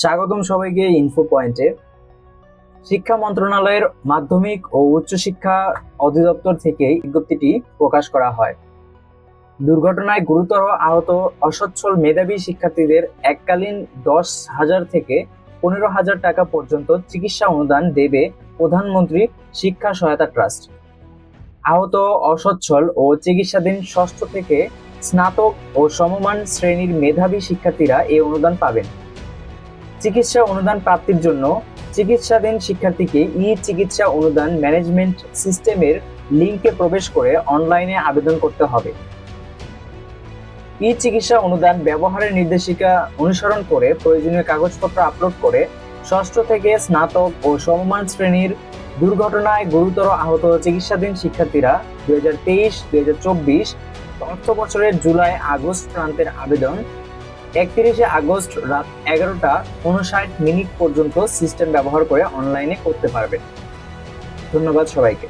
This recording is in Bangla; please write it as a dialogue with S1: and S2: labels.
S1: স্বাগতম সবাইকে ইনফো পয়েন্টে শিক্ষা মন্ত্রণালয়ের মাধ্যমিক ও উচ্চশিক্ষা অধিদপ্তর থেকে বিজ্ঞপ্তিটি প্রকাশ করা হয়। দুর্ঘটনায় গুরুতর আহত অসচ্ছল মেধাবী শিক্ষার্থীদের এককালীন দশ হাজার থেকে পনেরো হাজার টাকা পর্যন্ত চিকিৎসা অনুদান দেবে প্রধানমন্ত্রী শিক্ষা সহায়তা ট্রাস্ট। আহত অসচ্ছল ও চিকিৎসাধীন ষষ্ঠ থেকে স্নাতক ও সমমান শ্রেণির মেধাবী শিক্ষার্থীরা এই অনুদান পাবেন। চিকিৎসা অনুদান প্রাপ্তির জন্য চিকিৎসাধীন শিক্ষার্থীকে ই চিকিৎসা অনুদান ম্যানেজমেন্ট সিস্টেমের লিংকে প্রবেশ করে অনলাইনে আবেদন করতে হবে। ই চিকিৎসা অনুদান ব্যবহারের নির্দেশিকা অনুসরণ করে প্রয়োজনীয় কাগজপত্র আপলোড করে ষষ্ঠ থেকে স্নাতক ও সমমান শ্রেণির দুর্ঘটনায় গুরুতর আহত চিকিৎসাধীন শিক্ষার্থীরা দুই হাজার তেইশ, দুই হাজার চব্বিশ অর্থ বছরের জুলাই আগস্ট প্রান্তের আবেদন একত্রিশে আগস্ট রাত এগারোটা উনষাট মিনিট পর্যন্ত সিস্টেম ব্যবহার করে অনলাইনে করতে পারবেন ধন্যবাদ সবাইকে।